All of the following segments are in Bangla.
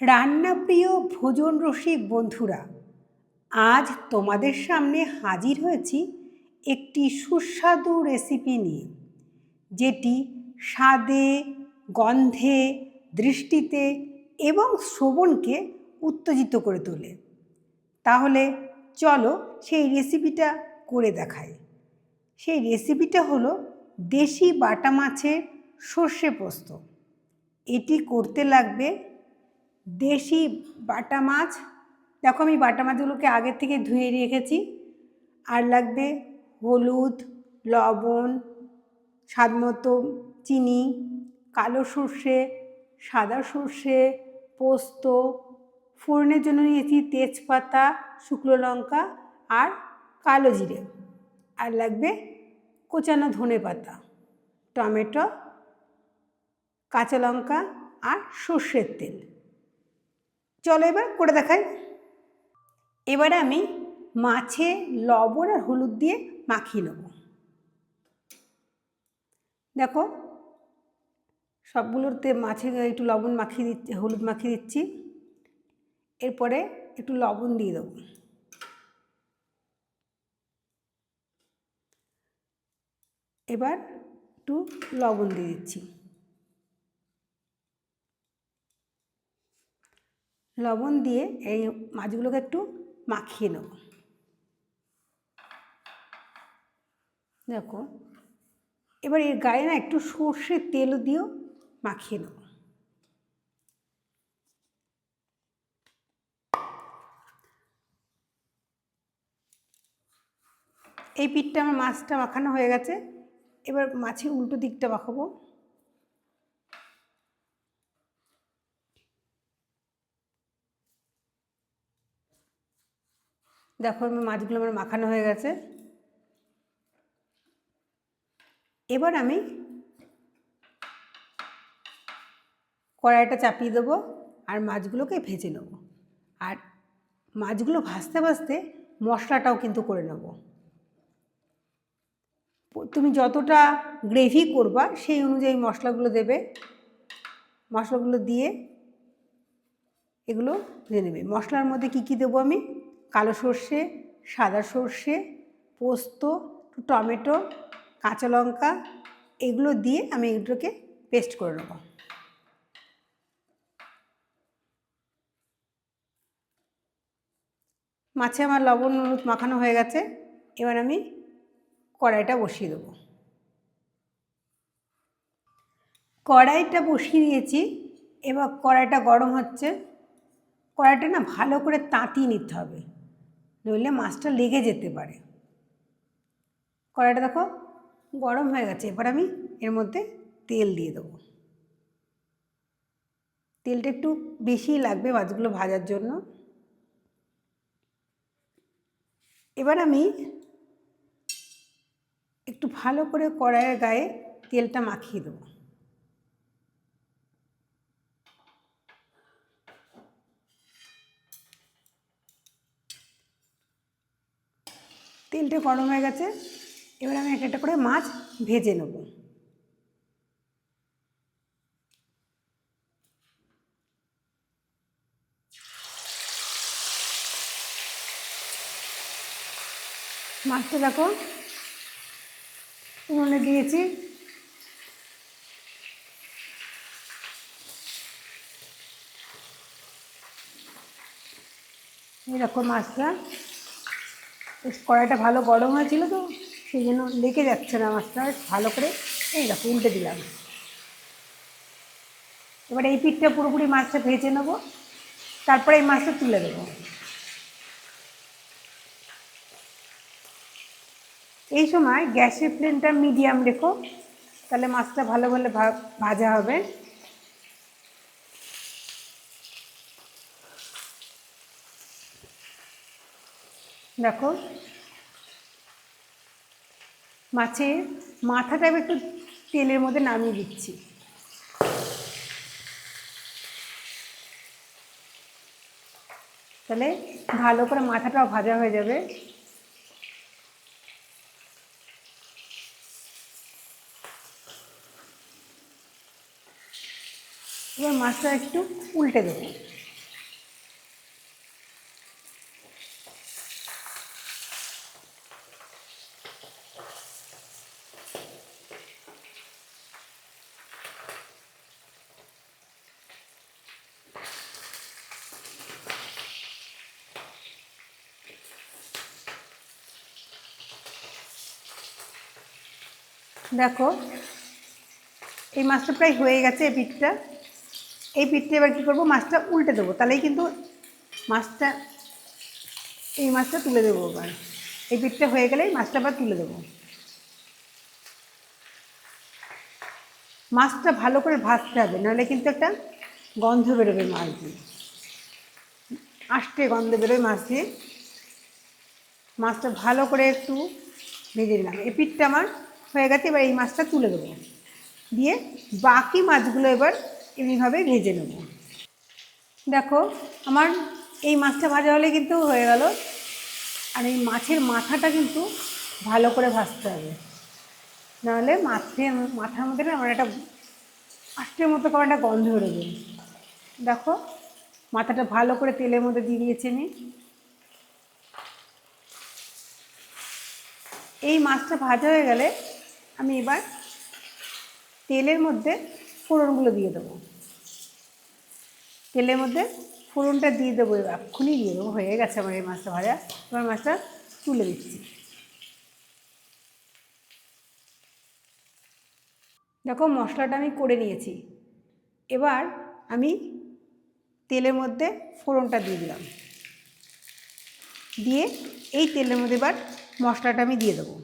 রান্নাপ্রিয় ভোজন রসিক বন্ধুরা, আজ তোমাদের সামনে হাজির হয়েছি একটি সুস্বাদু রেসিপি নিয়ে, যেটি স্বাদে, গন্ধে, দৃষ্টিতে এবং শ্রবণকে উত্তেজিত করে তোলে। তাহলে চলো সেই রেসিপিটা করে দেখাই। সেই রেসিপিটা হলো দেশি বাটা মাছের সর্ষে পোস্ত। এটি করতে লাগবে দেশি বাটা মাছ। দেখো আমি বাটা মাছগুলোকে আগের থেকে ধুয়ে রেখেছি। আর লাগবে হলুদ, লবণ, স্বাদ মতো চিনি, কালো সর্ষে, সাদা সর্ষে, পোস্ত। ফোড়নের জন্য নিয়েছি তেজপাতা, শুকনো লঙ্কা আর কালো জিরে। আর লাগবে কোচানো ধনে পাতা, টমেটো, কাঁচা লঙ্কা আর সর্ষের তেল। চলো এবার করে দেখাই। এবারে আমি মাছে লবণ আর হলুদ দিয়ে মাখিয়ে নেব। দেখো, সবগুলোতে মাছে একটু লবণ মাখিয়ে দিচ্ছি, হলুদ মাখিয়ে দিচ্ছি। এরপরে একটু লবণ দিয়ে দেবো। এবার একটু লবণ দিয়ে দিচ্ছি। লবণ দিয়ে এই মাছগুলোকে একটু মাখিয়ে নেব। দেখো, এবার এর গায়ে না একটু সর্ষের তেল দিয়েও মাখিয়ে নেব। এই পিঠটা আমার মাছটা মাখানো হয়ে গেছে। এবার মাছের উল্টো দিকটা মাখাবো। দেখো আমি মাছগুলো আমার মাখানো হয়ে গেছে। এবার আমি কড়াইটা চাপিয়ে দেবো আর মাছগুলোকে ভেজে নেব। আর মাছগুলো ভাজতে ভাজতে মশলাটাও কিন্তু করে নেব। তুমি যতটা গ্রেভি করবা সেই অনুযায়ী মশলাগুলো দেবে। মশলাগুলো দিয়ে এগুলো ভেজে নেবে। মশলার মধ্যে কী কী দেবো আমি? কালো সর্ষে, সাদা সর্ষে, পোস্ত টমেটো, কাঁচা লঙ্কা, এগুলো দিয়ে আমি এগুলোকে পেস্ট করে নেব। মাছে আমার লবণ হলুদ মাখানো হয়ে গেছে, এবার আমি কড়াইটা বসিয়ে দেবো। কড়াইটা বসিয়ে নিয়েছি, এবার কড়াইটা গরম হচ্ছে, কড়াইটা না ভালো করে তাঁতিয়ে নিতে হবে। নইলে মাছটা লেগে যেতে পারে। কড়াইটা দেখো গরম হয়ে গেছে, এবার আমি এর মধ্যে তেল দিয়ে দেবো। তেলটা একটু বেশি লাগবে মাছগুলো ভাজার জন্য। এবার আমি একটু ভালো করে কড়াইয়ের গায়ে তেলটা মাখিয়ে দেবো। তেলটা গরম হয়ে গেছে, এবার আমি একটা একটা করে মাছ ভেজে নেব। মাছটা দেখো, উনুনে দিয়েছি। এরকম মাছটা কড়াইটা ভালো গরম হয়েছিল তো, সেই জন্য লেগে যাচ্ছে না মাছটা, ভালো করে। এই দেখো, উল্টে দিলাম। এবার এই পিঠটা পুরোপুরি মাছটা ভেজে নেব, তারপরে এই মাছটা তুলে দেবো এই সময় গ্যাসের ফ্লেমটা মিডিয়াম রেখো, তাহলে মাছটা ভালো ভালো ভাজা হবে। দেখো। মাছের মাথাটা আমি একটু তেলের মধ্যে নামিয়ে দিচ্ছি। তাহলে ভালো করে মাথাটাও ভাজা হয়ে যাবে। এবার মাছটা একটু উল্টে দেবো। দেখো, এই মাছটা প্রায় হয়ে গেছে এই পিঠটা। এই পিঠটা এবার কী করব, মাছটা উল্টে দেবো। তাহলেই কিন্তু মাছটা, এই মাছটা তুলে দেবো এবার। এই পিঠটা হয়ে গেলেই মাছটা আবার তুলে দেবো। মাছটা ভালো করে ভাজতে হবে, নাহলে কিন্তু একটা গন্ধ বেরোবে মাছ দিয়ে। আষ্টে গন্ধ বেরোয় মাছ দিয়ে। মাছটা ভালো করে একটু ভেজে নিলাম। এই পিঠটা আমার হয়ে গেছে, এবার এই মাছটা তুলে দেবো। দিয়ে বাকি মাছগুলো এবার এমনিভাবে ভেজে নেব। দেখো, আমার এই মাছটা ভাজা হলে কিন্তু হয়ে গেল। আর এই মাছের মাথাটা কিন্তু ভালো করে ভাজতে হবে। নাহলে মাছের মাথার মধ্যে আমার একটা আষ্টের মতো করে একটা গন্ধ বেরোবে। দেখো, মাথাটা ভালো করে তেলের মধ্যে দিয়ে দিয়েছি আমি। এই মাছটা ভাজা হয়ে গেলে আমি এবার তেলের মধ্যে ফোড়নগুলো দিয়ে দেবো। তেলের মধ্যে ফোড়নটা দিয়ে দেবো এবার। এক্ষুনি দিয়ে দেবো, হয়ে গেছে আমার এই মাছটা ভাজা। এবার মাছটা তুলে দিচ্ছি। দেখো মশলাটা আমি করে নিয়েছি। এবার আমি তেলের মধ্যে ফোড়নটা দিয়ে দিলাম। দিয়ে এই তেলের মধ্যে এবার মশলাটা আমি দিয়ে দেবো।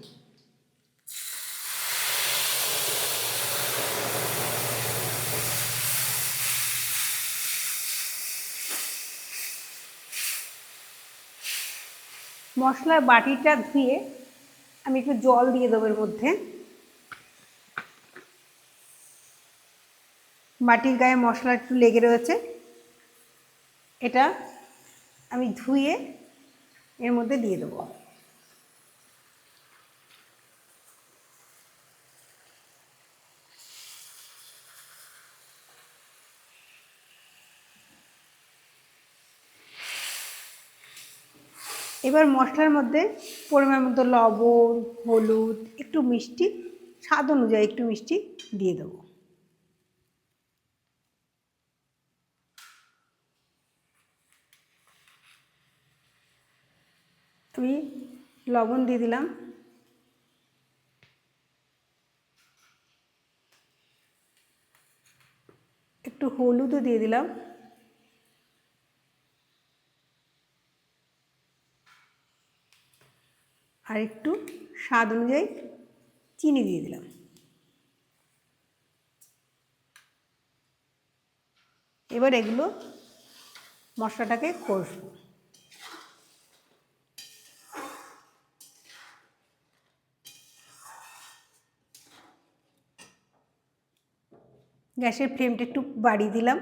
মশলার বাটিটা ধুয়ে আমি একটু জল দিয়ে দেবো এর মধ্যে। বাটির গায়ে মশলা একটু লেগে রয়েছে। এটা আমি ধুয়ে এর মধ্যে দিয়ে দেবো। এবার মশলার মধ্যে পরিমাণ মতো লবণ, হলুদ, একটু মিষ্টি, স্বাদ অনুযায়ী একটু মিষ্টি দিয়ে দেবো। আমি লবণ দিয়ে দিলাম। একটু হলুদও দিয়ে দিলাম। আর একটু স্বাদ অনুযায়ী চিনি দিয়ে দিলাম। এবার এগুলো মশলাটাকে কষবো। গ্যাসের ফ্লেমটা একটু বাড়িয়ে দিলাম।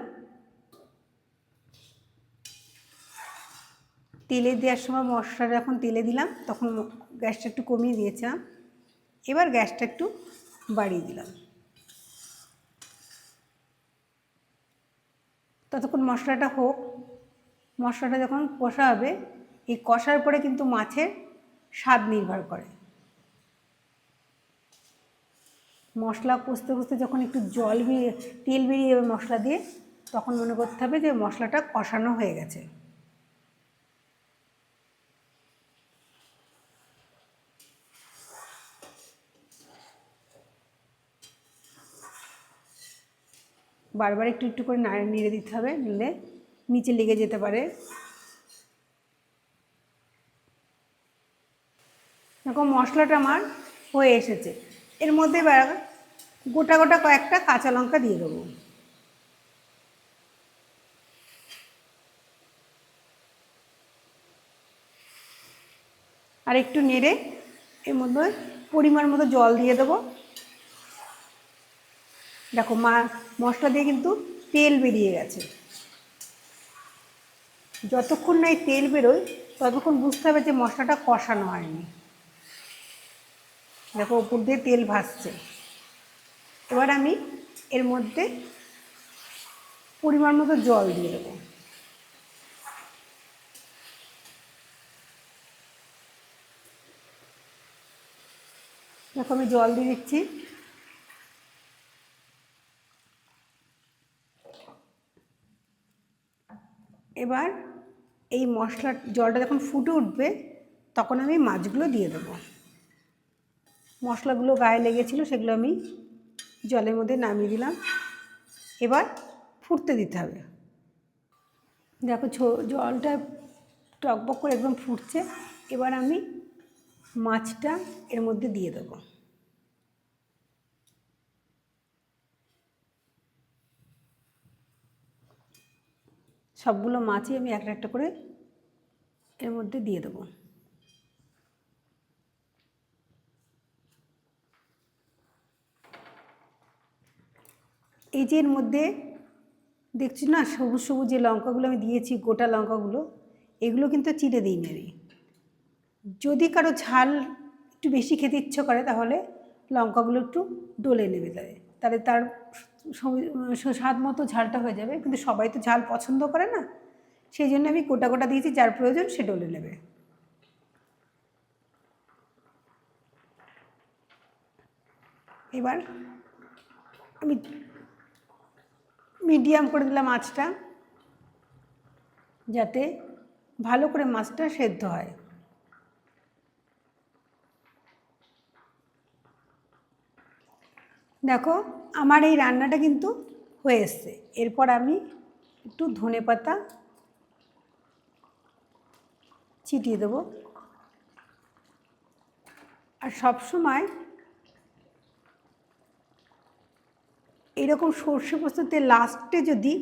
তেলে দেওয়ার সময় মশলা যখন তেলে দিলাম, তখন গ্যাসটা একটু কমিয়ে দিয়েছিলাম। এবার গ্যাসটা একটু বাড়িয়ে দিলাম। ততক্ষণ মশলাটা হোক, মশলাটা যখন কষা হবে এই কষার পরে কিন্তু মাছের স্বাদ নির্ভর করে। মশলা কষতে কষতে যখন একটু জল বেরিয়ে, তেল বেরিয়ে যাবে মশলা দিয়ে, তখন মনে করতে হবে যে মশলাটা কষানো হয়ে গেছে। বারবার একটু একটু করে নাড়ে দিতে হবে, নিলে নিচে লেগে যেতে পারে। দেখো মশলাটা আমার হয়ে এসেছে। এর মধ্যে এবার গোটা গোটা কয়েকটা কাঁচা লঙ্কা দিয়ে দেবো। আর একটু নেড়ে এর মধ্যে পরিমাণ মতো জল দিয়ে দেবো। দেখো মা, মশলা দিয়ে কিন্তু তেল বেরিয়ে গেছে। যতক্ষণ না এই তেল বেরোয়, ততক্ষণ বুঝতে হবে যে মশলাটা কষানো হয়নি। দেখো, উপর দিয়ে তেল ভাসছে। এবার আমি এর মধ্যে পরিমাণ মতো জল দিয়ে দেবো। দেখো আমি জল দিয়ে দিচ্ছি। এবার এই মশলার জলটা যখন ফুটে উঠবে, তখন আমি মাছগুলো দিয়ে দেবো। মশলাগুলো গায়ে লেগেছিলো, সেগুলো আমি জলের মধ্যে নামিয়ে দিলাম। এবার ফুটতে দিতে হবে। দেখো জলটা টকবক করে একদম ফুটছে। এবার আমি মাছটা এর মধ্যে দিয়ে দেবো। সবগুলো মাছই আমি একটা একটা করে এর মধ্যে দিয়ে দেবো। এই যে এর মধ্যে দেখছি না, সবুজ সবুজ যে লঙ্কাগুলো আমি দিয়েছি, গোটা লঙ্কাগুলো, এগুলো কিন্তু চিড়ে দিই মেরি যদি কারও ঝাল একটু বেশি খেতে ইচ্ছে করে তাহলে লঙ্কাগুলো একটু ডলে নেবে তাহলে। তাহলে তার স্বাদ মতো ঝালটা হয়ে যাবে, কিন্তু সবাই তো ঝাল পছন্দ করে না। সেই জন্য আমি গোটা গোটা দিয়েছি, যার প্রয়োজন সে ডলে নেবে। এবার আমি মিডিয়াম করে দিলাম মাছটা যাতে ভালো করে মাছটা সেদ্ধ হয়। দেখো, আমার এই রান্নাটা কিন্তু হয়ে এসছে। এরপর আমি একটু ধনে পাতা ছিটিয়ে দেবো। আর সব সময় এরকম সর্ষে পোস্ততে লাস্টে যদি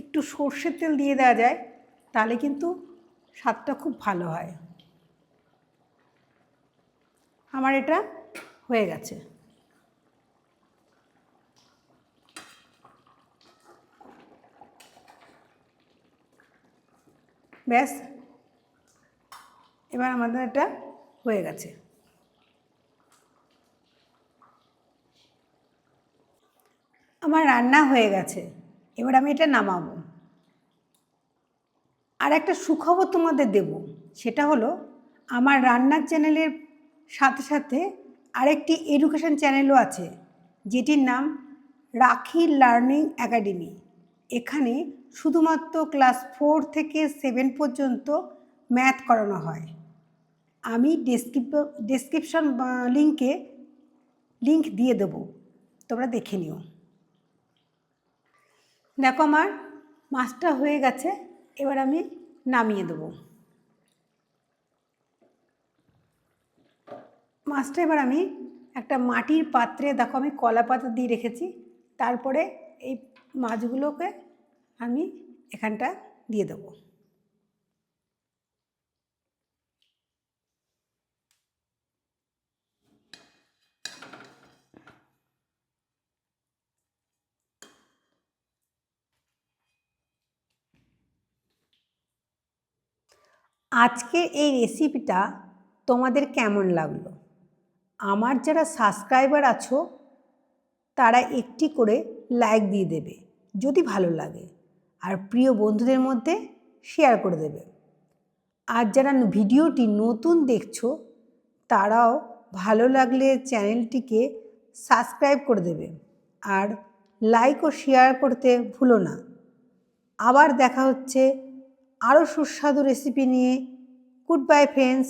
একটু সর্ষের তেল দিয়ে দেওয়া যায়, তাহলে কিন্তু স্বাদটা খুব ভালো হয়। আমার এটা হয়ে গেছে। ব্যাস। এবার আমাদের এটা হয়ে গেছে। আমার রান্না হয়ে গেছে। এবার আমি এটা নামাবো। আর একটা সুখবর তোমাদের দেব। সেটা হলো, আমার রান্নার চ্যানেলের সাথে সাথে আরেকটি এডুকেশন চ্যানেলও আছে, যেটির নাম রাখি লার্নিং একাডেমি। এখানে শুধুমাত্র ক্লাস ফোর থেকে সেভেন পর্যন্ত ম্যাথ করানো হয়। আমি ডেসক্রিপ, ডেসক্রিপশন লিঙ্কে লিঙ্ক দিয়ে দেবো। তোমরা দেখে নিও। দেখো আমার মাছটা হয়ে গেছে, এবার আমি নামিয়ে দেবো। মাছটা এবার আমি একটা মাটির পাত্রে, দেখো আমি কলা পাতা দিয়ে রেখেছি, তারপরে এই মাছগুলোকে আমি এখানটা দিয়ে দেবো। আজকের এই রেসিপিটা তোমাদের কেমন লাগল? আমার যারা সাবস্ক্রাইবার আছো, তারা একটি করে লাইক দিয়ে দেবে, যদি ভালো লাগে। আর প্রিয় বন্ধুদের মধ্যে শেয়ার করে দেবে। আর যারা ভিডিওটি নতুন দেখছ, তারাও ভালো লাগলে চ্যানেলটিকে সাবস্ক্রাইব করে দেবে। আর লাইক ও শেয়ার করতে ভুলো না। আবার দেখা হচ্ছে আরও সুস্বাদু রেসিপি নিয়ে। Good bye friends